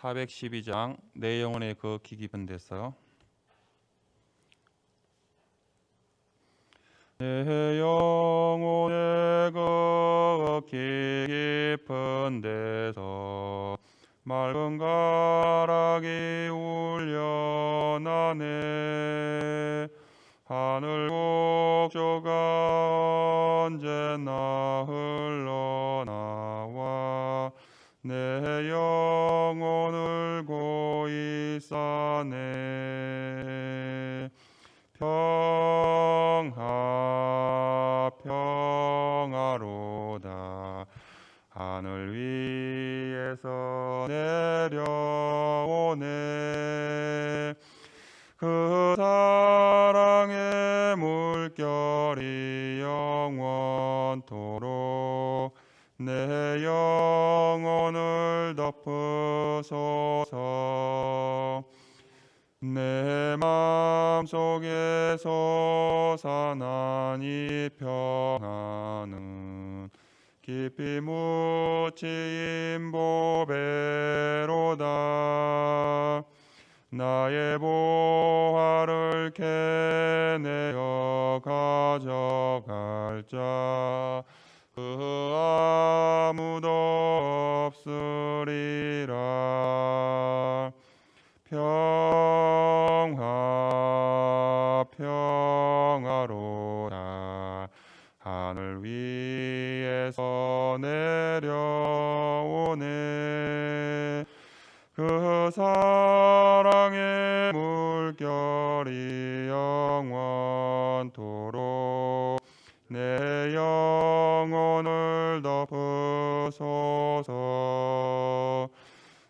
412장 내 영혼의 그 깊은 데서 내 영혼의 그 깊은 데서 맑은 가락이 울려나네. 하늘 곡조가 언제나 흘러나와 내 영혼을 고이 싸네 속에 솟아난 이 평화는 깊이 묻힌 보배로다. 나의 보화를 캐내어 가져갈 자 그 아무도 없으리라. 평 내려오네. 그 사랑의 물결이 영원토록 내 영혼을 덮으소서.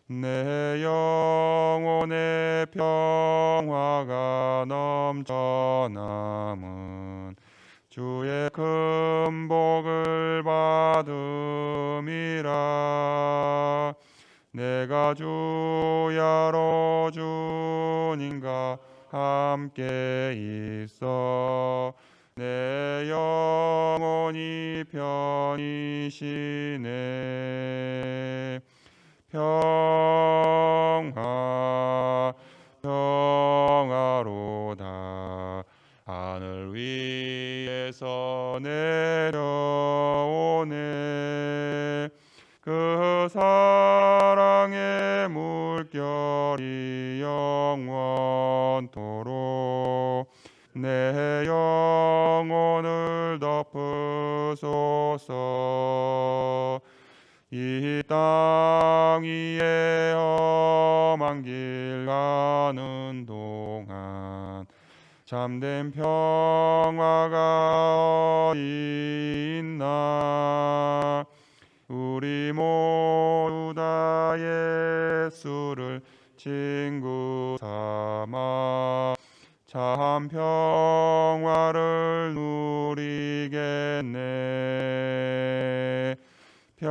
내 영혼의 평화가 넘쳐남은 주의 큰 복을 받음이라. 내가 주야로 주님과 함께 있어. 내 영혼이 편이시네. 평화 평화로다. 하늘 위 에서 내려오네. 그 사랑의 물결이 영원토록 내 영혼을 덮으소서. 이 땅 위에 험한 길 가는 동안 참된 평화가 있나? 우리 모두 다 예수를 친구 삼아 참 평화를 누리겠네. 평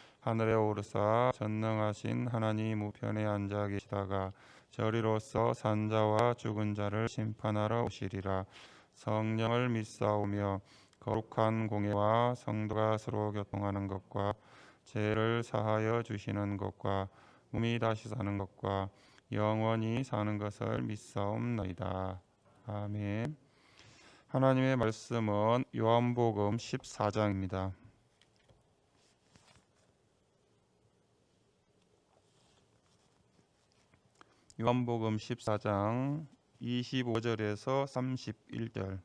하늘에 오르사 전능하신 하나님 우편에 앉아 계시다가 저리로서 산자와 죽은 자를 심판하러 오시리라 성령을 믿사오며 거룩한 공예와 성도가 서로 교통하는 것과 죄를 사하여 주시는 것과 몸이 다시 사는 것과 영원히 사는 것을 믿사옵나이다. 아멘. 하나님의 말씀은 요한복음 14장입니다. 요한복음 14장 25절에서 31절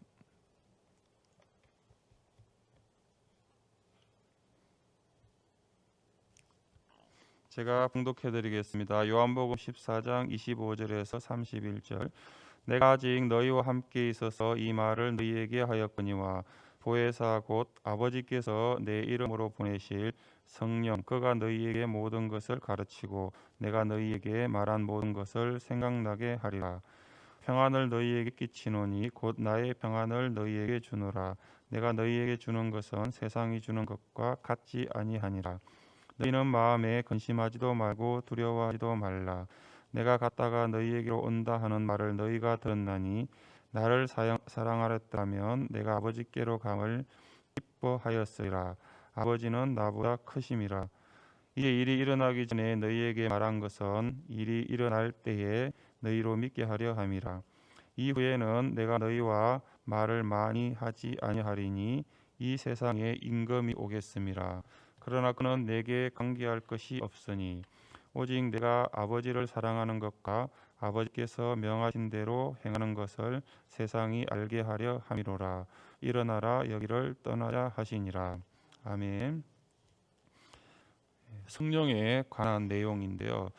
제가 봉독해 드리겠습니다. 요한복음 14장 25절에서 31절 내가 아직 너희와 함께 있어서 이 말을 너희에게 하였거니와 보혜사 곧 아버지께서 내 이름으로 보내실 성령 그가 너희에게 모든 것을 가르치고 내가 너희에게 말한 모든 것을 생각나게 하리라. 평안을 너희에게 끼치노니 곧 나의 평안을 너희에게 주노라. 내가 너희에게 주는 것은 세상이 주는 것과 같지 아니하니라. 너희는 마음에 근심하지도 말고 두려워하지도 말라. 내가 갔다가 너희에게로 온다 하는 말을 너희가 들었나니 나를 사양, 사랑하였다면 내가 아버지께로 감을 기뻐하였으리라 아버지는 나보다 크심이라. 이제 일이 일어나기 전에 너희에게 말한 것은 일이 일어날 때에 너희로 믿게 하려 함이라. 이후에는 내가 너희와 말을 많이 하지 아니하리니 이 세상에 임금이 오겠음이라 그러나 그는 내게 관계할 것이 없으니 오직 내가 아버지를 사랑하는 것과 아버지께서 명하신 대로 행하는 것을 세상이 알게 하려 함이로라. 일어나라 여기를 떠나자 하시니라 아멘. 성령에 관한 내용인데요.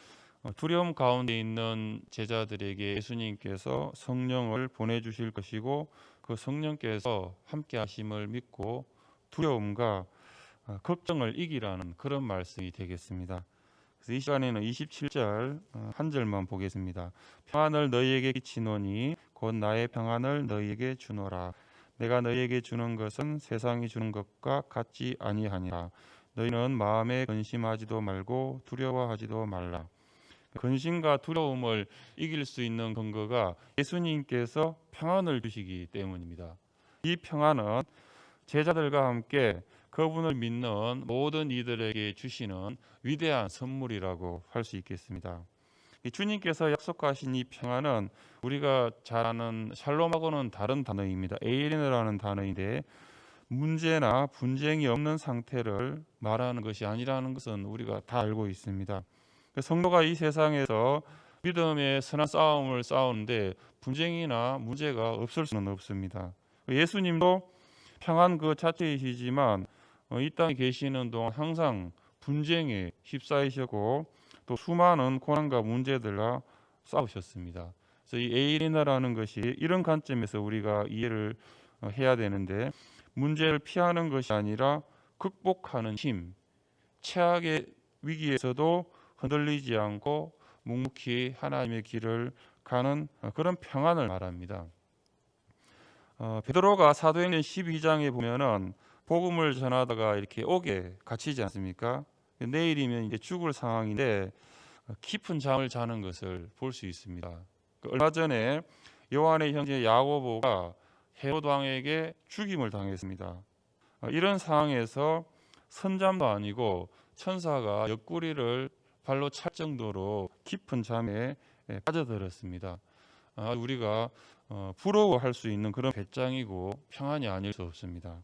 어, 두려움 가운데 있는 제자들에게 예수님께서 성령을 보내 주실 것이고 그 성령께서 함께 하심을 믿고 두려움과 어, 걱정을 이기라는 그런 말씀이 되겠습니다. 그래서 이 시간에는 27절 어, 한 절만 보겠습니다. 평안을 너희에게 끼치노니 곧 나의 평안을 너희에게 주노라. 내가 너희에게 주는 것은 세상이 주는 것과 같지 아니하니라. 너희는 마음에 근심하지도 말고 두려워하지도 말라. 근심과 두려움을 이길 수 있는 근거가 예수님께서 평안을 주시기 때문입니다. 이 평안은 제자들과 함께 그분을 믿는 모든 이들에게 주시는 위대한 선물이라고 할 수 있겠습니다. 주님께서 약속하신 이 평안은 우리가 잘 아는 샬롬하고는 다른 단어입니다. 에이린이라는 단어인데 문제나 분쟁이 없는 상태를 말하는 것이 아니라는 것은 우리가 다 알고 있습니다. 성도가 이 세상에서 믿음의 선한 싸움을 싸우는데 분쟁이나 문제가 없을 수는 없습니다. 예수님도 평안 그 자체이시지만 어, 이 땅에 계시는 동안 항상 분쟁에 휩싸이셨고 또 수많은 고난과 문제들과 싸우셨습니다. 그래서 이 에이리나라는 것이 이런 관점에서 우리가 이해를 어, 해야 되는데 문제를 피하는 것이 아니라 극복하는 힘, 최악의 위기에서도 흔들리지 않고 묵묵히 하나님의 길을 가는 어, 그런 평안을 말합니다. 어, 베드로가 사도행전 12장에 보면은 복음을 전하다가 이렇게 옥에 갇히지 않습니까? 내일이면 이제 죽을 상황인데 깊은 잠을 자는 것을 볼 수 있습니다. 그 얼마 전에 요한의 형제 야고보가 헤롯 왕에게 죽임을 당했습니다. 어, 이런 상황에서 선잠도 아니고 천사가 옆구리를 발로 찰 정도로 깊은 잠에 예, 빠져들었습니다. 아, 우리가 어, 부러워할 수 있는 그런 배짱이고 평안이 아닐 수 없습니다.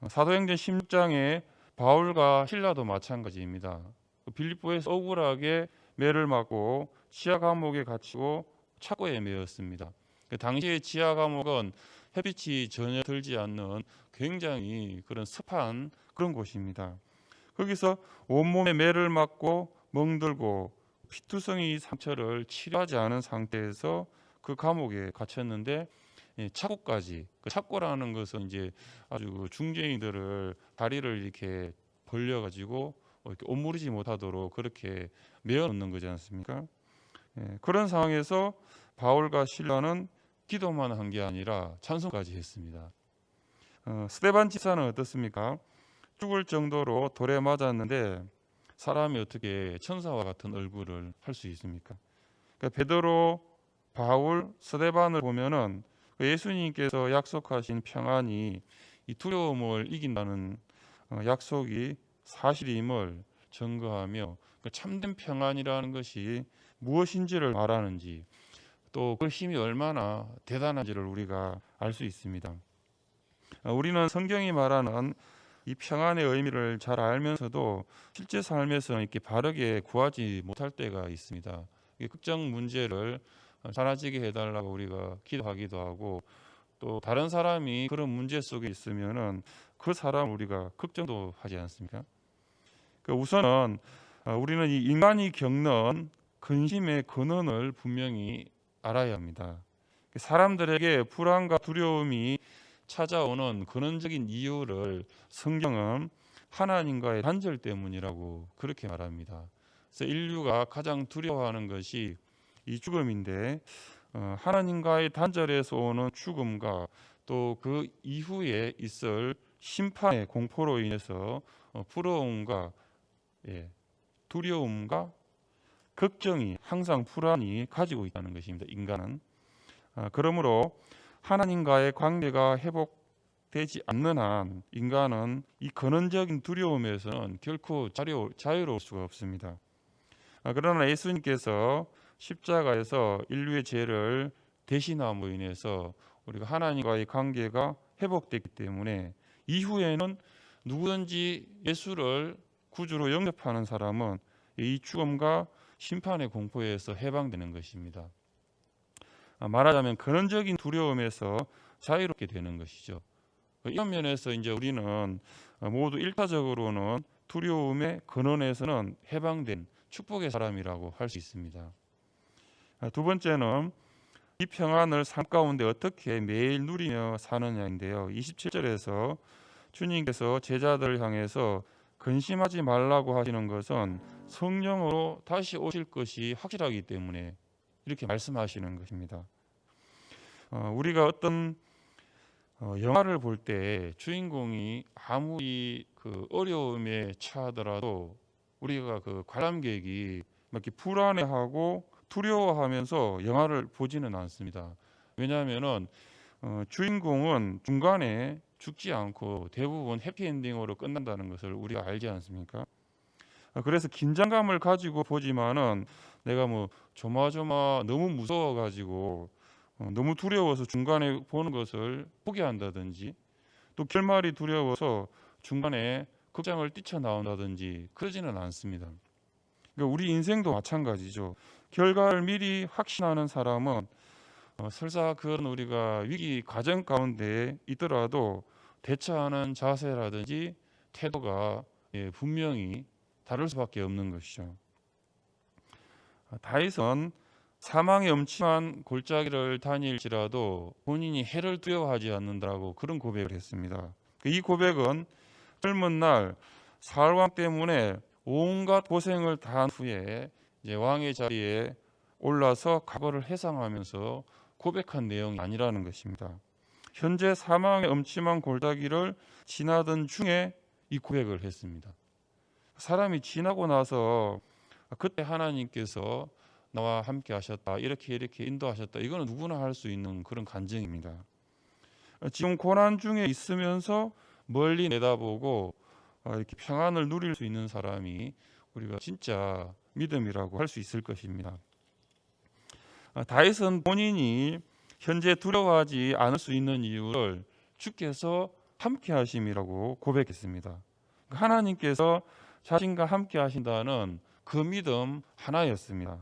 어, 사도행전 16장에 바울과 신라도 마찬가지입니다. 그 빌립보에서 억울하게 매를 맞고 지하 감옥에 갇히고 착고에 매였습니다. 그 당시의 지하 감옥은 햇빛이 전혀 들지 않는 굉장히 그런 습한 그런 곳입니다. 거기서 온몸에 매를 맞고 멍들고 피투성이 상처를 치료하지 않은 상태에서 그 감옥에 갇혔는데 예, 차고까지 그 차고라는 것은 이제 아주 그 중쟁이들을 다리를 이렇게 벌려 가지고 뭐 이렇게 오므리지 못하도록 그렇게 메어 놓는 거지 않습니까? 예, 그런 상황에서 바울과 신라는 기도만 한 게 아니라 찬송까지 했습니다. 어, 스테반 집사는 어떻습니까? 죽을 정도로 돌에 맞았는데 사람이 어떻게 천사와 같은 얼굴을 할 수 있습니까? 그러니까 베드로, 바울, 스데반을 보면은 그 예수님께서 약속하신 평안이 이 두려움을 이긴다는 어, 약속이 사실임을 증거하며 그 참된 평안이라는 것이 무엇인지를 말하는지 또 그 힘이 얼마나 대단한지를 우리가 알 수 있습니다. 어, 우리는 성경이 말하는 이 평안의 의미를 잘 알면서도 실제 삶에서 이렇게 바르게 구하지 못할 때가 있습니다. 극정 문제를 어, 사라지게 해달라고 우리가 기도하기도 하고 또 다른 사람이 그런 문제 속에 있으면은 그 사람 우리가 걱정도 하지 않습니까? 그 우선은 어, 우리는 이 인간이 겪는 근심의 근원을 분명히 알아야 합니다. 사람들에게 불안과 두려움이 찾아오는 근원적인 이유를 성경은 하나님과의 단절 때문이라고 그렇게 말합니다. 그래서 인류가 가장 두려워하는 것이 이 죽음인데 어, 하나님과의 단절에서 오는 죽음과 또 그 이후에 있을 심판의 공포로 인해서 어, 부러움과 예, 두려움과 걱정이 항상 불안이 가지고 있다는 것입니다. 인간은 아, 그러므로 하나님과의 관계가 회복되지 않는 한 인간은 이 근원적인 두려움에서는 결코 자유, 자유로울 수가 없습니다. 아, 그러나 예수님께서 십자가에서 인류의 죄를 대신함으로 인해서 우리가 하나님과의 관계가 회복됐기 때문에 이후에는 누구든지 예수를 구주로 영접하는 사람은 이 죽음과 심판의 공포에서 해방되는 것입니다. 아, 말하자면 근원적인 두려움에서 자유롭게 되는 것이죠. 이런 면에서 이제 우리는 모두 일차적으로는 두려움의 근원에서는 해방된 축복의 사람이라고 할 수 있습니다. 아, 두 번째는 이 평안을 삶 가운데 어떻게 매일 누리며 사느냐인데요. 27절에서 주님께서 제자들을 향해서 근심하지 말라고 하시는 것은 성령으로 다시 오실 것이 확실하기 때문에 이렇게 말씀하시는 것입니다. 어, 우리가 어떤 어, 영화를 볼 때 주인공이 아무리 그 어려움에 처하더라도 우리가 그 관람객이 이렇게 불안해하고 두려워하면서 영화를 보지는 않습니다. 왜냐하면은 어, 주인공은 중간에 죽지 않고 대부분 해피엔딩으로 끝난다는 것을 우리가 알지 않습니까? 어, 그래서 긴장감을 가지고 보지만은 내가 뭐 조마조마 너무 무서워 가지고 어, 너무 두려워서 중간에 보는 것을 포기한다든지 또 결말이 두려워서 중간에 극장을 뛰쳐나온다든지 그러지는 않습니다. 그러니까 우리 인생도 마찬가지죠. 결과를 미리 확신하는 사람은 어, 설사 그런 우리가 위기 과정 가운데 있더라도 대처하는 자세라든지 태도가 예, 분명히 다를 수밖에 없는 것이죠. 아, 다윗은 사망의 엄침한 골짜기를 다닐지라도 본인이 해를 두려워하지 않는다고 그런 고백을 했습니다. 이 고백은 젊은 날 사울왕 때문에 온갖 고생을 다한 후에 이제 왕의 자리에 올라서 과거를 회상하면서 고백한 내용이 아니라는 것입니다. 현재 사망의 엄침한 골짜기를 지나던 중에 이 고백을 했습니다. 사람이 지나고 나서 그때 하나님께서 나와 함께 하셨다. 이렇게 이렇게 인도하셨다. 이거는 누구나 할 수 있는 그런 간증입니다. 지금 고난 중에 있으면서 멀리 내다보고 어, 이렇게 평안을 누릴 수 있는 사람이 우리가 진짜 믿음이라고 할 수 있을 것입니다. 아, 다윗은 본인이 현재 두려워하지 않을 수 있는 이유를 주께서 함께 하심이라고 고백했습니다. 하나님께서 자신과 함께 하신다는 그 믿음 하나였습니다.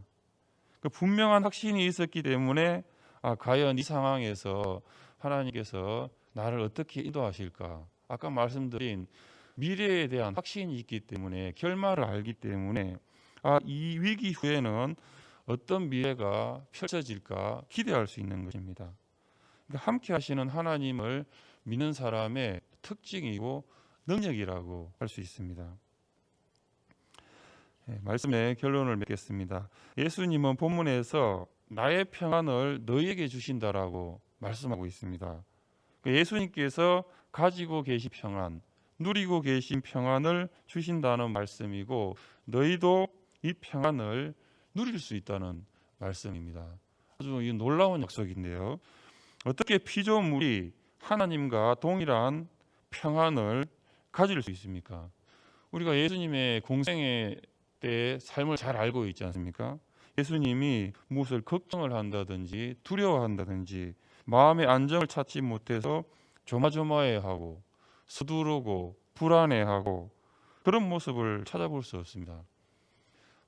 그 분명한 확신이 있었기 때문에 아, 과연 이 상황에서 하나님께서 나를 어떻게 인도하실까? 아까 말씀드린 미래에 대한 확신이 있기 때문에 결말을 알기 때문에 아, 이 위기 후에는 어떤 미래가 펼쳐질까 기대할 수 있는 것입니다. 그러니까 함께 하시는 하나님을 믿는 사람의 특징이고 능력이라고 할 수 있습니다. 네, 말씀의 결론을 맺겠습니다. 예수님은 본문에서 나의 평안을 너희에게 주신다라고 말씀하고 있습니다. 그러니까 예수님께서 가지고 계신 평안, 누리고 계신 평안을 주신다는 말씀이고 너희도 이 평안을 누릴 수 있다는 말씀입니다. 아주 놀라운 약속인데요. 어떻게 피조물이 하나님과 동일한 평안을 가질 수 있습니까? 우리가 예수님의 공생의 때 삶을 잘 알고 있지 않습니까? 예수님이 무엇을 걱정을 한다든지 두려워한다든지 마음의 안정을 찾지 못해서 조마조마해하고 서두르고 불안해하고 그런 모습을 찾아볼 수 없습니다.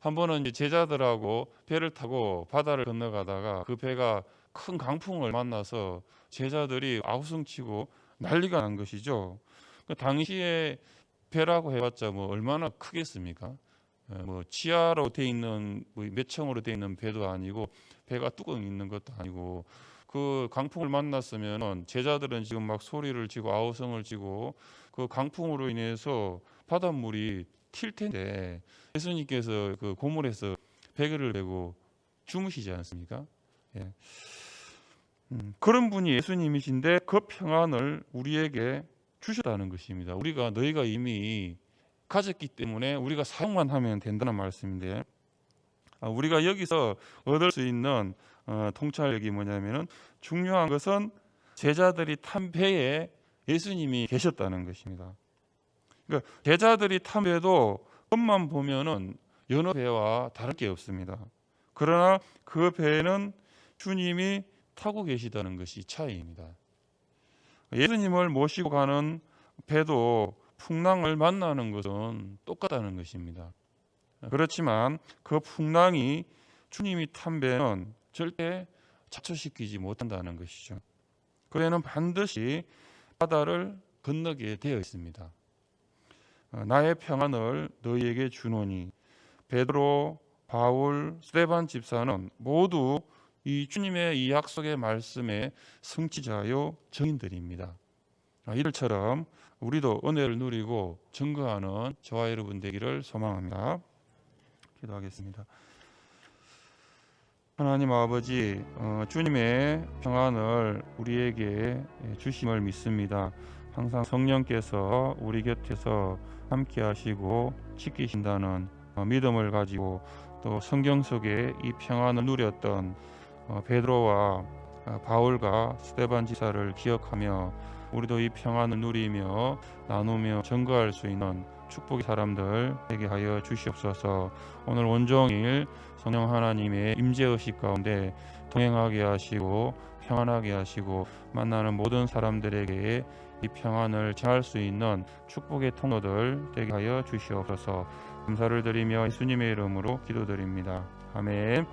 한 번은 제자들하고 배를 타고 바다를 건너가다가 그 배가 큰 강풍을 만나서 제자들이 아우성치고 난리가 난 것이죠. 그 당시에 배라고 해봤자 뭐 얼마나 크겠습니까? 예, 뭐 지하로 돼 있는 뭐 몇층으로 돼 있는 배도 아니고 배가 뚜껑 있는 것도 아니고 그 강풍을 만났으면은 제자들은 지금 막 소리를 지고 아우성을 지고 그 강풍으로 인해서 바닷물이 튈 텐데 예수님께서 그 고물에서 베개를 메고 주무시지 않습니까? 예. 음, 그런 분이 예수님이신데 그 평안을 우리에게 주셨다는 것입니다. 우리가 너희가 이미 가졌기 때문에 우리가 사용만 하면 된다는 말씀인데 아, 우리가 여기서 얻을 수 있는 어, 통찰력이 뭐냐면은 중요한 것은 제자들이 탄 배에 예수님이 계셨다는 것입니다. 그러니까 제자들이 탄 배도 것만 보면은 여러 배와 다를 게 없습니다. 그러나 그 배에는 주님이 타고 계시다는 것이 차이입니다. 예수님을 모시고 가는 배도 풍랑을 만나는 것은 똑같다는 것입니다. 그렇지만 그 풍랑이 주님이 탄 배는 절대 자초시키지 못한다는 것이죠. 그 배는 반드시 바다를 건너게 되어 있습니다. 어, 나의 평안을 너희에게 주노니 베드로, 바울, 스테반 집사는 모두 이 주님의 이 약속의 말씀의 성취자요 증인들입니다. 아, 이들처럼 우리도 은혜를 누리고 증거하는 저와 여러분 되기를 소망합니다. 기도하겠습니다. 하나님 아버지, 어, 주님의 평안을 우리에게 주심을 믿습니다. 항상 성령께서 우리 곁에서 함께 하시고 지키신다는 어, 믿음을 가지고 또 성경 속에 이 평안을 누렸던 어, 베드로와 어, 바울과 스테반 지사를 기억하며 우리도 이 평안을 누리며 나누며 증거할 수 있는 축복의 사람들 되게 하여 주시옵소서. 오늘 온종일 성령 하나님의 임재 의식 가운데 동행하게 하시고 평안하게 하시고 만나는 모든 사람들에게 이 평안을 전할 수 있는 축복의 통로들 되게 하여 주시옵소서. 감사를 드리며 예수님의 이름으로 기도드립니다. 아멘.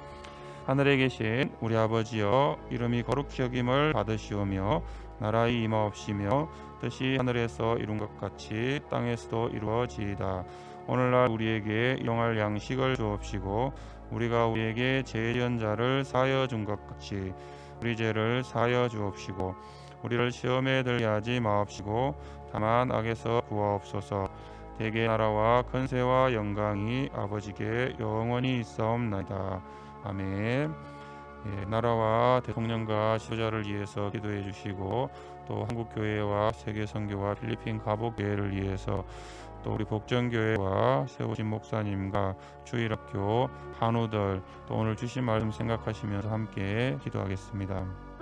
하늘에 계신 우리 아버지여 이름이 거룩히 여김을 받으시오며 나라의 임하옵시며 뜻이 하늘에서 이룬 것 같이 땅에서도 이루어지이다. 오늘날 우리에게 영할 양식을 주옵시고 우리가 우리에게 죄지은 자를 사하여 준 것 같이 우리 죄를 사하여 주옵시고 우리를 시험에 들게 하지 마옵시고 다만 악에서 구하옵소서. 대개 나라와 근세와 영광이 아버지께 영원히 있사옵나이다. 아멘. 예, 나라와 대통령과 지도자를 위해서 기도해 주시고 또 한국 교회와 세계 선교와 필리핀 가복 교회를 위해서 또 우리 복전교회와 세우신 목사님과 주일학교 한우들 또 오늘 주신 말씀 생각하시면서 함께 기도하겠습니다.